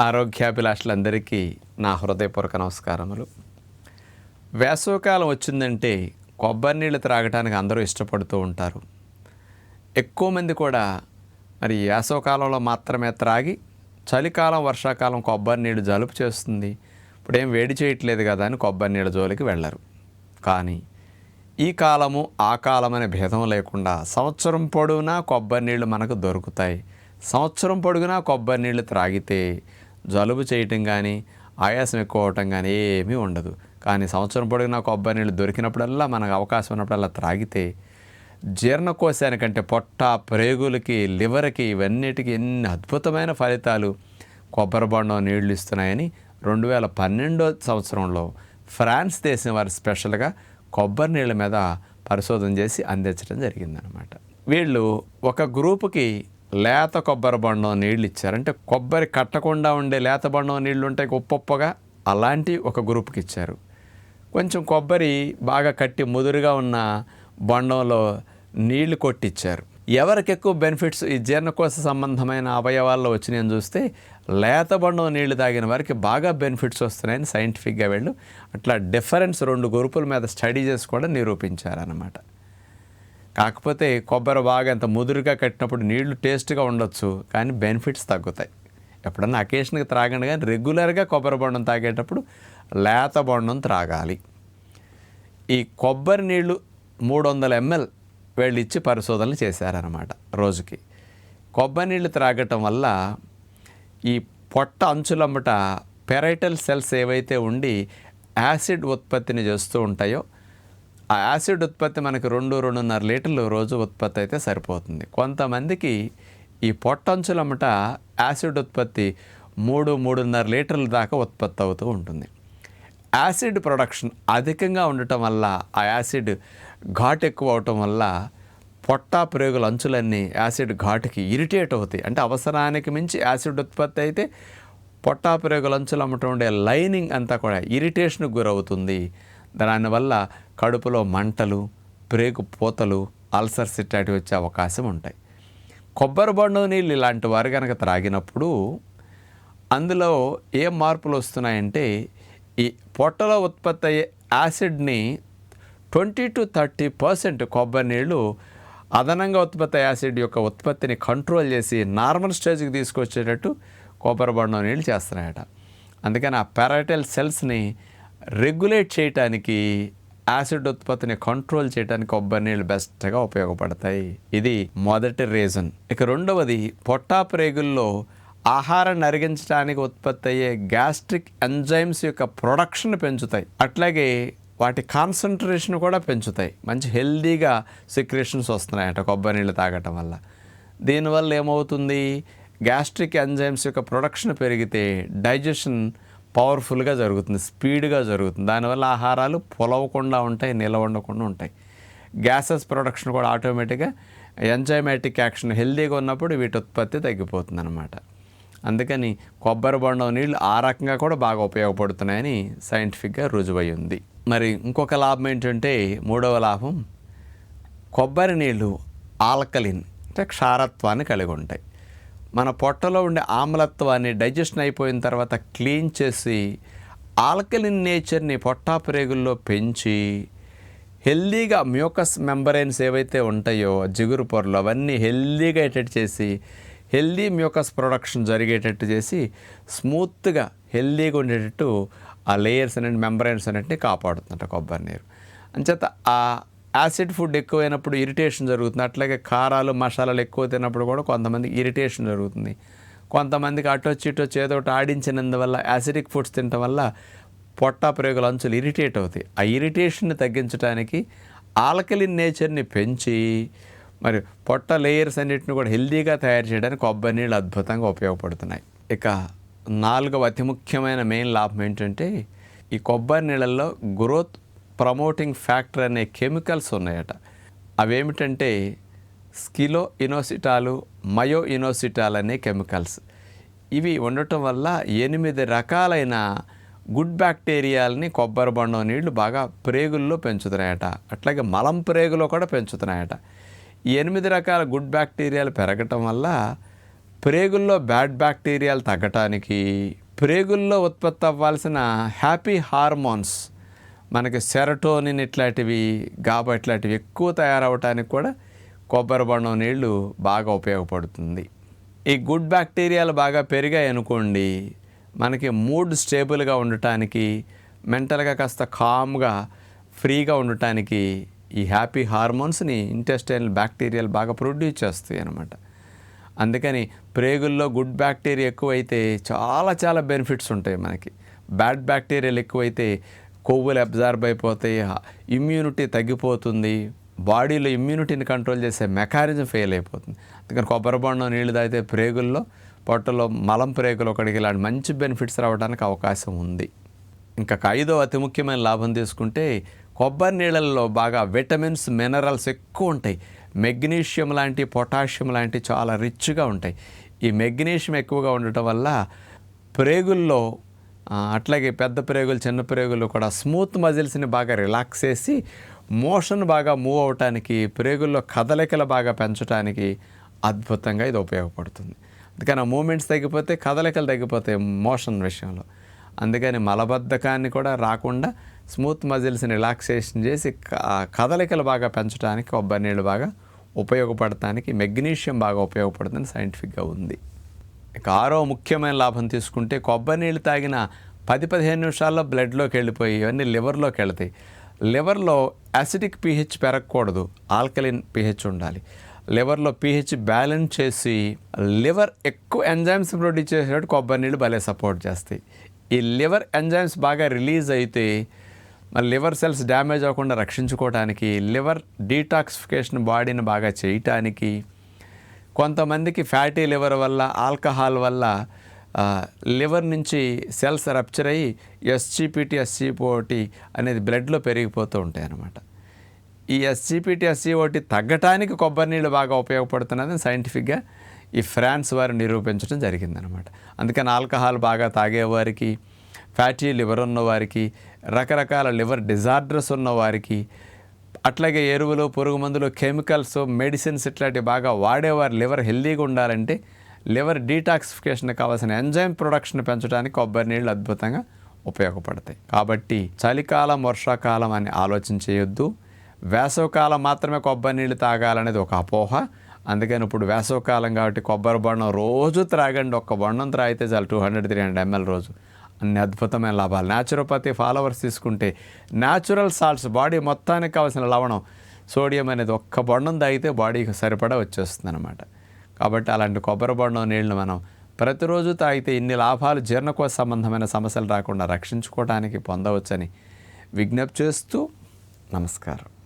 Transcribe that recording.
ఆరోగ్యాభిలాషులందరికీ నా హృదయపూర్వక నమస్కారములు. వేసవకాలం వచ్చిందంటే కొబ్బరి నీళ్ళు త్రాగటానికి అందరూ ఇష్టపడుతూ ఉంటారు. ఎక్కువ మంది కూడా మరి వేసవకాలంలో మాత్రమే త్రాగి చలికాలం వర్షాకాలం కొబ్బరి నీళ్ళు జలుపు చేస్తుంది. ఇప్పుడేం వేడి చేయట్లేదు కదా అని కొబ్బరి నీళ్ళ జోలికి వెళ్ళరు. కానీ ఈ కాలము ఆ కాలం అనే భేదం లేకుండా సంవత్సరం పొడవునా కొబ్బరి నీళ్ళు మనకు దొరుకుతాయి. సంవత్సరం పొడుగునా కొబ్బరి నీళ్ళు త్రాగితే జలుబు చేయటం కానీ ఆయాసం ఎక్కువ అవటం కానీ ఏమీ ఉండదు. కానీ సంవత్సరం పొడిగిన కొబ్బరి నీళ్ళు దొరికినప్పుడల్లా మనకు అవకాశం ఉన్నప్పుడల్లా త్రాగితే జీర్ణకోశానికంటే పొట్ట ప్రేగులకి లివర్కి ఇవన్నిటికీ ఎన్ని అద్భుతమైన ఫలితాలు కొబ్బరి బొండం నీళ్ళు ఇస్తున్నాయని రెండు వేల పన్నెండో సంవత్సరంలో ఫ్రాన్స్ దేశం వారు స్పెషల్గా కొబ్బరి నీళ్ళ మీద పరిశోధన చేసి అందించడం జరిగిందనమాట వీళ్ళు ఒక గ్రూపుకి లేత కొబ్బరి బండం నీళ్ళు ఇచ్చారు. అంటే కొబ్బరి కట్టకుండా ఉండే లేత బండం నీళ్ళు ఉంటాయి ఉప్పొప్పగా అలాంటి ఒక గ్రూప్కి ఇచ్చారు. కొంచెం కొబ్బరి బాగా కట్టి ముదురుగా ఉన్న బండంలో నీళ్ళు కొట్టిచ్చారు. ఎవరికి ఎక్కువ బెనిఫిట్స్ ఈ జీర్ణకోశ సంబంధమైన అవయవాల్లో వచ్చినాయని చూస్తే లేత బండం నీళ్ళు తాగిన వారికి బాగా బెనిఫిట్స్ వస్తున్నాయని సైంటిఫిక్గా వెళ్ళు. అట్లా డిఫరెన్స్ రెండు గ్రూపుల మీద స్టడీ చేసి కూడా నిరూపించారన్నమాట. కాకపోతే కొబ్బరి బాగా ఎంత ముదురుగా కట్టినప్పుడు నీళ్ళు టేస్ట్గా ఉండొచ్చు కానీ బెనిఫిట్స్ తగ్గుతాయి. ఎప్పుడన్నా అకేషన్గా త్రాగండి కానీ రెగ్యులర్గా కొబ్బరి బొండం తాగేటప్పుడు లేత బొండం త్రాగాలి. ఈ కొబ్బరి నీళ్ళు మూడు వందల ఎంఎల్ వీళ్ళు ఇచ్చి పరిశోధనలు చేశారనమాట రోజుకి. కొబ్బరి నీళ్ళు త్రాగటం వల్ల ఈ పొట్ట అంచులమ్మట పెరైటల్ సెల్స్ ఏవైతే ఉండి యాసిడ్ ఉత్పత్తిని చేస్తూ ఉంటాయో ఆ యాసిడ్ ఉత్పత్తి మనకి రెండు రెండున్నర లీటర్లు రోజు ఉత్పత్తి అయితే సరిపోతుంది. కొంతమందికి ఈ పొట్టంచులమ్మట యాసిడ్ ఉత్పత్తి మూడు మూడున్నర లీటర్ల దాకా ఉత్పత్తి అవుతూ ఉంటుంది. యాసిడ్ ప్రొడక్షన్ అధికంగా ఉండటం వల్ల ఆ యాసిడ్ ఘాట్ ఎక్కువ అవటం వల్ల పొట్ట ప్రేగుల అంచులన్నీ యాసిడ్ ఘాటుకి ఇరిటేట్ అవుతాయి. అంటే అవసరానికి మించి యాసిడ్ ఉత్పత్తి అయితే పొట్టా ప్రేగుల అంచులు అమ్మటం ఉండే లైనింగ్ అంతా కూడా ఇరిటేషన్కు గురవుతుంది. దానివల్ల కడుపులో మంటలు ప్రేగు పూతలు అల్సర్స్ ఇట్లాంటివి వచ్చే అవకాశం ఉంటాయి. కొబ్బరి బొండం నీళ్ళు ఇలాంటి వారు కనుక త్రాగినప్పుడు అందులో ఏ మార్పులు వస్తున్నాయంటే ఈ పొట్టలో ఉత్పత్తి అయ్యే యాసిడ్ని ట్వంటీ టు థర్టీ పర్సెంట్ కొబ్బరి నీళ్ళు అదనంగా ఉత్పత్తి యాసిడ్ యొక్క ఉత్పత్తిని కంట్రోల్ చేసి నార్మల్ స్టేజ్కి తీసుకొచ్చేటట్టు కొబ్బరి బొండం నీళ్ళు చేస్తున్నాయట. అందుకని ఆ పారాటల్ సెల్స్ని రెగ్యులేట్ చేయటానికి యాసిడ్ ఉత్పత్తిని కంట్రోల్ చేయడానికి కొబ్బరి నీళ్ళు బెస్ట్గా ఉపయోగపడతాయి. ఇది మొదటి రీజన్ ఇక రెండవది పొట్టా ప్రేగుల్లో ఆహారాన్ని అరిగించడానికి ఉత్పత్తి అయ్యే గ్యాస్ట్రిక్ ఎంజైమ్స్ యొక్క ప్రొడక్షన్ పెంచుతాయి. అట్లాగే వాటి కాన్సన్ట్రేషన్ కూడా పెంచుతాయి. మంచి హెల్దీగా సిక్రేషన్స్ వస్తున్నాయంట కొబ్బరి నీళ్ళు తాగటం వల్ల. దీనివల్ల ఏమవుతుంది? గ్యాస్ట్రిక్ ఎంజైమ్స్ యొక్క ప్రొడక్షన్ పెరిగితే డైజెషన్ పవర్ఫుల్గా జరుగుతుంది స్పీడ్గా జరుగుతుంది. దానివల్ల ఆహారాలు పొలవకుండా ఉంటాయి నిలవ ఉండకుండా ఉంటాయి. గ్యాసెస్ ప్రొడక్షన్ కూడా ఆటోమేటిక్గా ఎంజైమాటిక్ యాక్షన్ హెల్దీగా ఉన్నప్పుడు వీటి ఉత్పత్తి తగ్గిపోతుంది అనమాట అందుకని కొబ్బరి బొండం నీళ్ళు ఆ రకంగా కూడా బాగా ఉపయోగపడుతున్నాయని సైంటిఫిక్గా రుజువై ఉంది. మరి ఇంకొక లాభం ఏంటంటే మూడవ లాభం కొబ్బరి నీళ్ళు ఆల్కలిన్ అంటే క్షారత్వాన్ని కలిగి ఉంటాయి. మన పొట్టలో ఉండే ఆమ్లత్వాన్ని డైజెషన్ అయిపోయిన తర్వాత క్లీన్ చేసి ఆల్కలిన్ నేచర్ని పొట్టా ప్రేగుల్లో పెంచి హెల్దీగా మ్యూకస్ మెంబరైన్స్ ఏవైతే ఉంటాయో జిగురు పొరలు అవన్నీ హెల్దీగా అయ్యేటట్టు చేసి హెల్దీ మ్యూకస్ ప్రొడక్షన్ జరిగేటట్టు చేసి స్మూత్గా హెల్దీగా ఉండేటట్టు ఆ లేయర్స్ అనేది మెంబరైన్స్ అనేటివి కాపాడుతుంట కొబ్బరి నీరు. అంచేత ఆ యాసిడ్ ఫుడ్ ఎక్కువైనప్పుడు ఇరిటేషన్ జరుగుతుంది. అట్లాగే కారాలు మసాలాలు ఎక్కువ తిన్నప్పుడు కూడా కొంతమందికి ఇరిటేషన్ జరుగుతుంది. కొంతమందికి అటొచ్చి ఇటొచ్చి ఇటు వచ్చి ఏదో ఒకటి ఆడించినందువల్ల యాసిడిక్ ఫుడ్స్ తినటం వల్ల పొట్ట ప్రేగుల అంచులు ఇరిటేట్ అవుతాయి. ఆ ఇరిటేషన్ని తగ్గించడానికి ఆల్కలిన్ నేచర్ని పెంచి మరి పొట్ట లేయర్స్ అన్నిటిని కూడా హెల్దీగా తయారు చేయడానికి కొబ్బరి నీళ్ళు అద్భుతంగా ఉపయోగపడుతున్నాయి. ఇక నాలుగవ అతి ముఖ్యమైన మెయిన్ లాభం ఏంటంటే ఈ కొబ్బరి నీళ్ళల్లో గ్రోత్ ప్రమోటింగ్ ఫ్యాక్టర్ అనే కెమికల్స్ ఉన్నాయట. అవేమిటంటే స్కిలో ఇనోసిటాలు మయో ఇనోసిటాల్ అనే కెమికల్స్. ఇవి ఉండటం వల్ల ఎనిమిది రకాలైన గుడ్ బ్యాక్టీరియాలని కొబ్బరి బొండం నీళ్ళు బాగా ప్రేగుల్లో పెంచుతున్నాయట. అట్లాగే మలం ప్రేగులో కూడా పెంచుతున్నాయట. ఈ ఎనిమిది రకాల గుడ్ బ్యాక్టీరియాలు పెరగటం వల్ల ప్రేగుల్లో బ్యాడ్ బ్యాక్టీరియాలు తగ్గటానికి ప్రేగుల్లో ఉత్పత్తి అవ్వాల్సిన హ్యాపీ హార్మోన్స్ మనకి సెరటోనిన్ ఇట్లాంటివి గాబా ఇట్లాంటివి ఎక్కువ తయారవటానికి కూడా కొబ్బరి బొండం నీళ్ళు బాగా ఉపయోగపడుతుంది. ఈ గుడ్ బ్యాక్టీరియాలు బాగా పెరిగాయి అనుకోండి మనకి మూడ్ స్టేబుల్గా ఉండటానికి మెంటల్గా కాస్త కామ్గా ఫ్రీగా ఉండటానికి ఈ హ్యాపీ హార్మోన్స్ని ఇంటెస్టైనల్ బ్యాక్టీరియాలు బాగా ప్రొడ్యూస్ చేస్తాయి అనమాట అందుకని ప్రేగుల్లో గుడ్ బ్యాక్టీరియా ఎక్కువైతే చాలా చాలా బెనిఫిట్స్ ఉంటాయి మనకి. బ్యాడ్ బ్యాక్టీరియాలు ఎక్కువైతే కొవ్వులు అబ్జార్బ్ అయిపోతాయి ఇమ్యూనిటీ తగ్గిపోతుంది బాడీలో ఇమ్యూనిటీని కంట్రోల్ చేసే మెకానిజం ఫెయిల్ అయిపోతుంది. అందుకని కొబ్బరి బొండం నీళ్ళు తాగితే ప్రేగుల్లో పొట్టలో మలం ప్రేగులు ఒకటికి ఇలాంటి మంచి బెనిఫిట్స్ రావడానికి అవకాశం ఉంది. ఇంకా ఐదో అతి ముఖ్యమైన లాభం తీసుకుంటే కొబ్బరి నీళ్ళల్లో బాగా విటమిన్స్ మినరల్స్ ఎక్కువ ఉంటాయి. మెగ్నీషియం లాంటి పొటాషియం లాంటి చాలా రిచ్గా ఉంటాయి. ఈ మెగ్నీషియం ఎక్కువగా ఉండటం వల్ల ప్రేగుల్లో అట్లాగే పెద్ద ప్రేగులు చిన్న ప్రేగులు కూడా స్మూత్ మజిల్స్ని బాగా రిలాక్స్ చేసి మోషన్ బాగా మూవ్ అవటానికి ప్రేగుల్లో కదలికలు బాగా పెంచడానికి అద్భుతంగా ఇది ఉపయోగపడుతుంది. అందుకని ఆ మూమెంట్స్ తగ్గిపోతే కదలికలు తగ్గిపోతాయి మోషన్ విషయంలో. అందుకని మలబద్ధకాన్ని కూడా రాకుండా స్మూత్ మజిల్స్ని రిలాక్సేషన్ చేసి కదలికలు బాగా పెంచడానికి కొబ్బరి నీళ్ళు బాగా ఉపయోగపడటానికి మెగ్నీషియం బాగా ఉపయోగపడుతుంది సైంటిఫిక్గా ఉంది. ఇక ఆరో ముఖ్యమైన లాభం తీసుకుంటే కొబ్బరి నీళ్ళు తాగిన పది పదిహేను నిమిషాల్లో బ్లడ్లోకి వెళ్ళిపోయి ఇవన్నీ లివర్లోకి వెళ్తాయి. లివర్లో యాసిడిక్ పీహెచ్ పెరగకూడదు. ఆల్కలిన్ పీహెచ్ ఉండాలి. లివర్లో పీహెచ్ బ్యాలెన్స్ చేసి లివర్ ఎక్కువ ఎంజైమ్స్ ప్రొడ్యూస్ చేసేటట్టు కొబ్బరి నీళ్ళు భలే సపోర్ట్ చేస్తాయి. ఈ లివర్ ఎంజైమ్స్ బాగా రిలీజ్ అయితే మరి లివర్ సెల్స్ డ్యామేజ్ అవ్వకుండా రక్షించుకోవడానికి లివర్ డీటాక్సిఫికేషన్ బాడీని బాగా చేయటానికి కొంతమందికి ఫ్యాటీ లివర్ వల్ల ఆల్కహాల్ వల్ల లివర్ నుంచి సెల్స్ రప్చర్ అయ్యి ఎస్జిపిటి ఎస్జిపోటి అనేది బ్లడ్లో పెరిగిపోతూ ఉంటాయి అన్నమాట ఈ ఎస్జిపిటి ఎస్జిఓటి తగ్గటానికి కొబ్బరి నీళ్ళు బాగా ఉపయోగపడుతున్నది సైంటిఫిక్గా ఈ ఫ్రాన్స్ వారు నిరూపించడం జరిగిందనమాట అందుకని ఆల్కహాల్ బాగా తాగేవారికి ఫ్యాటీ లివర్ ఉన్నవారికి రకరకాల లివర్ డిజార్డర్స్ ఉన్నవారికి అట్లాగే ఎరువులు పురుగు మందులు కెమికల్స్ మెడిసిన్స్ ఇట్లాంటివి బాగా వాడేవారు. లివర్ హెల్దీగా ఉండాలంటే లివర్ డీటాక్సిఫికేషన్ కావాల్సిన ఎంజైమ్ ప్రొడక్షన్ పెంచడానికి కొబ్బరి నీళ్ళు అద్భుతంగా ఉపయోగపడతాయి. కాబట్టి చలికాలం వర్షాకాలం అని ఆలోచన చేయొద్దు వేసవకాలం మాత్రమే కొబ్బరి నీళ్ళు తాగాలనేది ఒక అపోహ. అందుకని ఇప్పుడు వేసవకాలం కాబట్టి కొబ్బరి బొండం రోజు త్రాగండి. ఒక్క బొండం త్రాగితే చాలు two hundred three hundred ml రోజు. అన్ని అద్భుతమైన లాభాలు. న్యాచురోపతి ఫాలోవర్స్ తీసుకుంటే న్యాచురల్ సాల్ట్స్ బాడీ మొత్తానికి కావాల్సిన లవణం సోడియం అనేది ఒక్క బొండం తాగితే బాడీకి సరిపడా వచ్చేస్తుంది అనమాట కాబట్టి అలాంటి కొబ్బరి బొండం నీళ్ళు మనం ప్రతిరోజు తాగితే ఇన్ని లాభాలు జీర్ణకోశ సంబంధమైన సమస్యలు రాకుండా రక్షించుకోవడానికి పొందవచ్చని విజ్ఞప్తి చేస్తూ నమస్కారం.